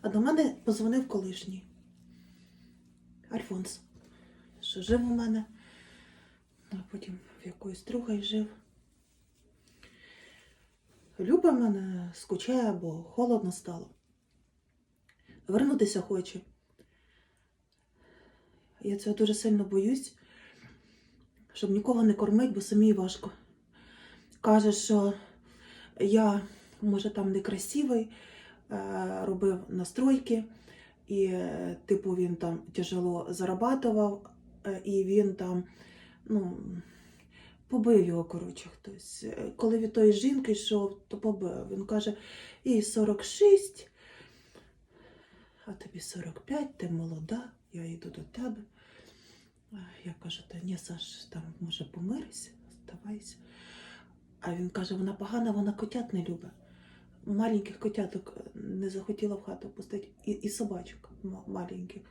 А до мене позвонив колишній Альфонс, що жив у мене, а потім в якоїсь другої жив. Люба мене скучає, бо холодно стало. Вернутися хоче. Я цього дуже сильно боюсь, щоб нікого не кормить, бо самій важко. Каже, що я, може, там некрасивий, робив настройки, і, е, типу, він там тяжело зарабатував, е, і він там, ну, побив його, коротше, хтось. Е, Коли від тої жінки йшов, то побив. Він каже, їй 46, а тобі 45, ти молода, я йду до тебе. Я кажу, та ні, Саш, там може помирися, здавайся. А він каже, вона погана, вона котят не любить. Маленьких котяток не захотіла в хату пустити. І, і собачок ма- маленьких.